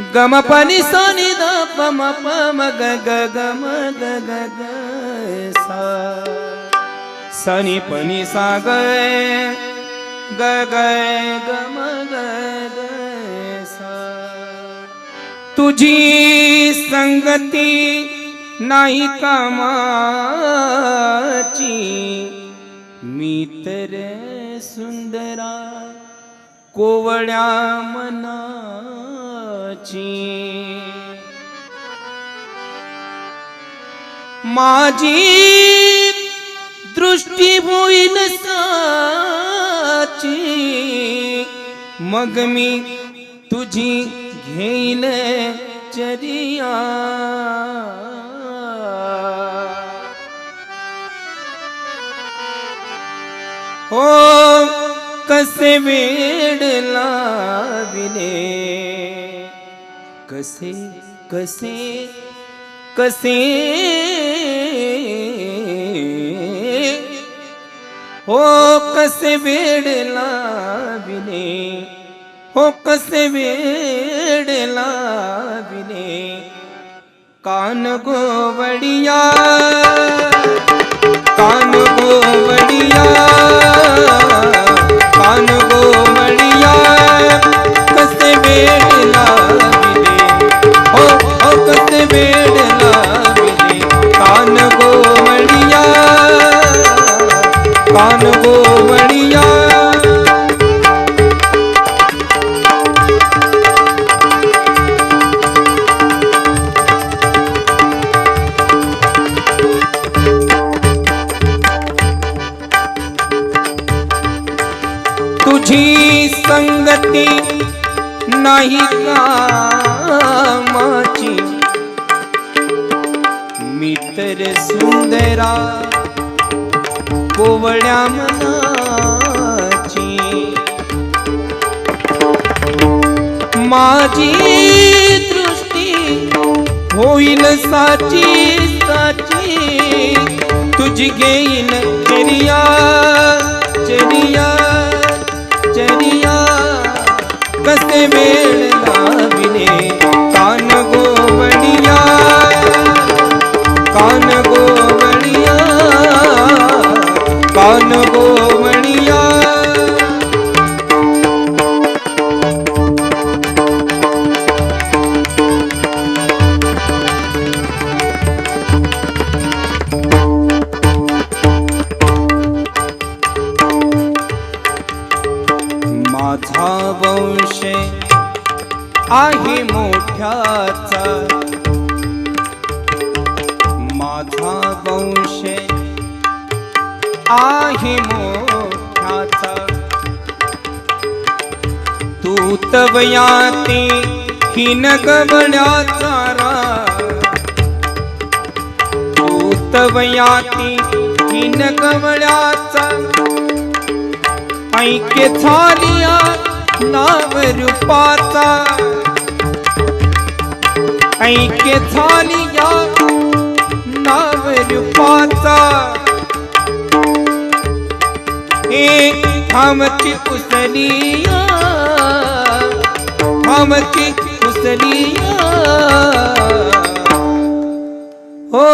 गम पनि सोनी द पम पम ग ग ग म ग ग ग सा। सनि पनि सा ग ग ग ग म ग ग सा। तुझी संगती नाही कामाची मी तर सुंदरा कोवळ्या मना मनाची माझी दृष्टी होईल साची मग मी तुझी घेईल चरिया हो कसे वेड लाविले कसे कसे कसे हो कसे वेड लाविले हो कसे वेड लाविले कान गोवडिया कान गोवडिया कान गोवडिया संगती नाही कामाची. मी तर सुंदरा कोवळ्या मनाची. माझी दृष्टी होईल साची साची. तुझी घेईन चिरिया चरिया. चरिया ਕਸੇ ਮੇਲ ਲਾਵਿਨੇ ਕਾਨ ਗੋਵੜੀਆ ਕਾਨ ਗੋਵੜੀਆ ਕਾਨ ਗੋਵੜ आहे मोठ्याचा. माझा वंश आहे मोठ्याचा. तू तवयाती हिन गवण्याचा रा तू तवयाती हिन गवण्याचा. ऐक्य झालिया नाव रूपाचा. ऐक्य झालिया नाव रूपाचा हे थांबची कुसलिया थांबची कुसलिया हो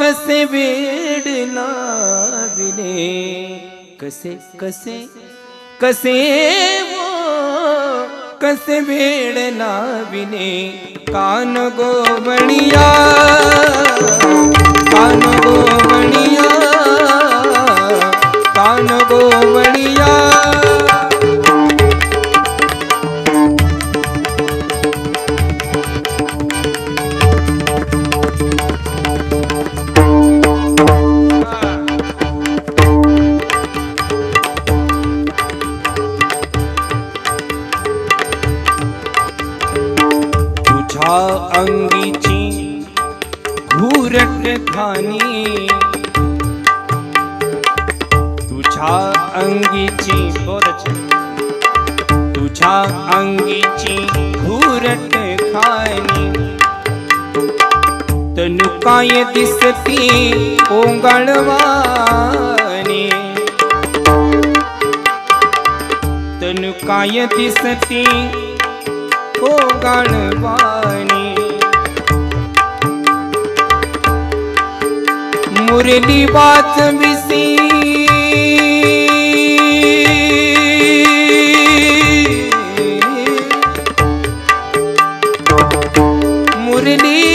कसे वेड लाविले कसे कसे कसे वो कसे वेळ लाविने? कान गोवणिया कान गोवणिया. तुझ्या अंगीची घुरट धानी तुझ्या अंगीची बोरच तुझ्या अंगीची घुरट खानी तनुकाय दिसती ओंगाळवानी तनुकाय दिसती ओंगाळवा મુરલી વાત મિસી મુરલી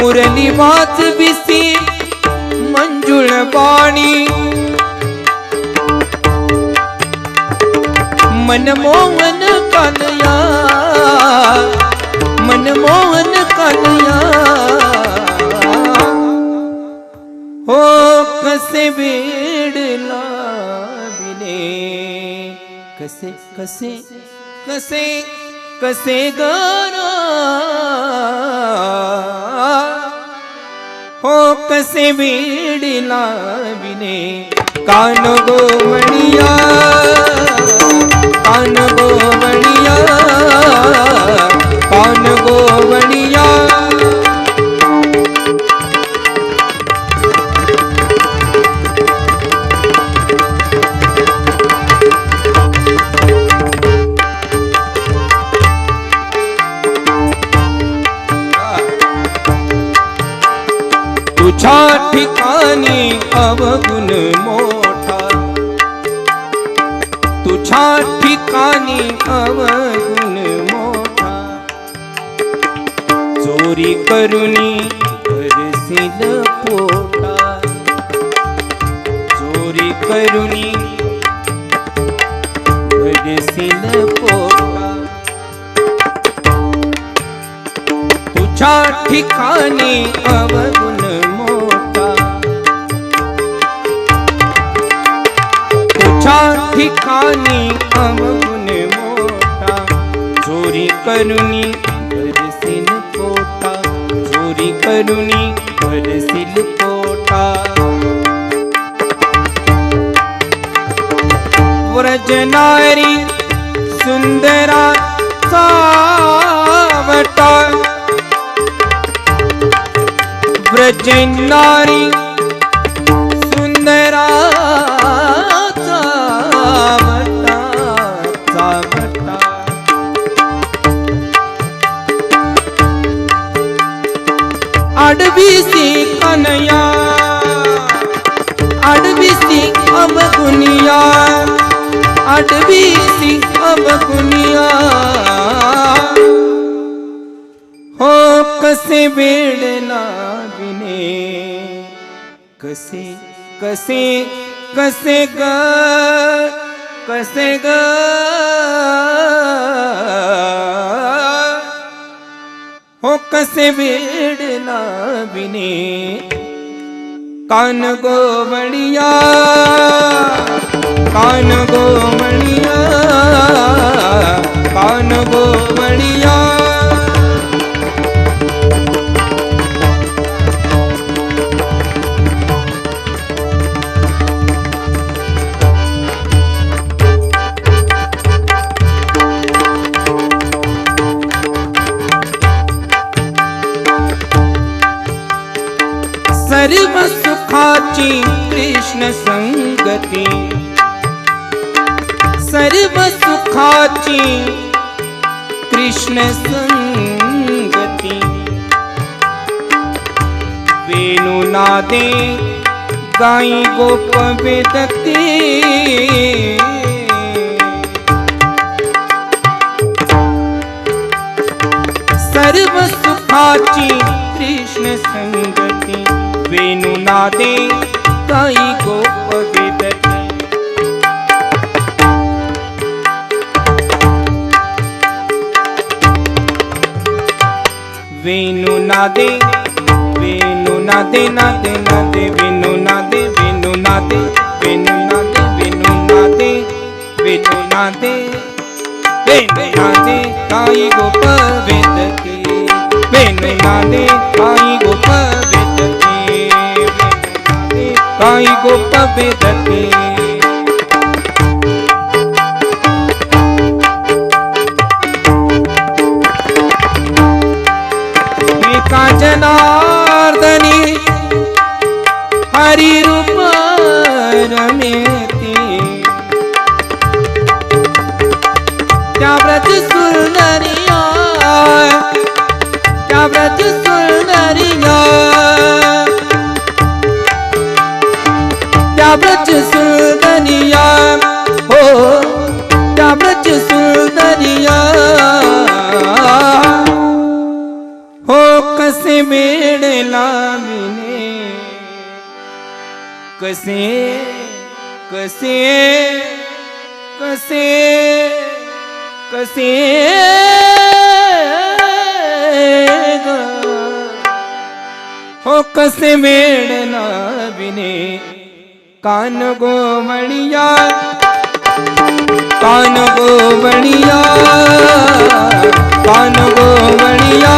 મુરલી વાત વિસી મંજુળ પાણી ਮਨਮੋਹਨ ਕਨਿਆ ਮਨਮੋਹਨ ਕਨਿਆ। ਹੋ ਕਸੇ ਵੇੜਲਾ ਬਿਨੇ ਕਸੇ ਕਸੇ ਕਸੇ ਕਸੇ ਗਾਰਾ। ਹੋ ਕਸੇ ਵੇੜਲਾ ਬਿਨੇ ਕਾਨ ਗੋਵਣਿਆ પાન ગોવણિયા પાન ગોવણિયા. ઠિકાની અવગુણ મોહ ठिकाणी अवगुण मोठा। चोरी करुणी भरसील पोटा। चोरी करुणी भरसील पोटा। तुझ्या ठिकाणी अवगुण खानी अवगुण मोठा चोरी करुणी भरसील पोटा चोरी करुणी भरसील पोटा. व्रजनारी सुंदरा सावटा. व्रजनारी कसे वेळ लाविने कसे कसे कसे ग कसे ग हो कसे वेळ लाविने कान गोवळिया कान सर्व सुखाची कृष्ण संगती। सर्व सुखाची कृष्ण संगती। वेणुनादे गाई गोप वेदते। सर्व सुखाची कृष्ण संगती વેનું નાદે કઈ ગોપ વિદતી વેનુ નાદે વેનુ નાદે નાદે નાદે વેનુ નાદે વેનુ નાદે વેનુ નાદે વેનુ નાદે વેનુ નાદે વેનુ નાદે કાઈ ગોપ વેદતી વેનુ નાદે કાઈ ગોપ વેદતી ತಾಯಿ ಗೊಪ್ಪ ಬೇದಕ್ಕೆ ಜನಾರ್ದನಿ ಹರಿ ರೂಪ ರಮೇತಿ ಕ್ಯಾ ವ್ರತ ಸುಂದರಿಯಾ ಕ್ಯಾ ವ್ರತ ಸುಂದರಿಯಾ ਵਿੱਚ ਸੁਲਦਨੀਆ ਹੋ ਕਿਆ ਵਿੱਚ ਸੁਲਦਨੀਆ ਹੋ, ਕਸੇ ਮੇੜ ਲਾਮਨੇ ਕਸੇ ਕਸੇ ਕਸੇ ਕਸੇ ਹੋ, ਕਸੇ ਮੇੜ ਨਾ ਬਿਨੇ ਕਾਨ ਗੋਵਣੀਆ ਕਾਨ ਗੋਵਣੀਆ ਕਾਨ ਗੋਵਣੀਆ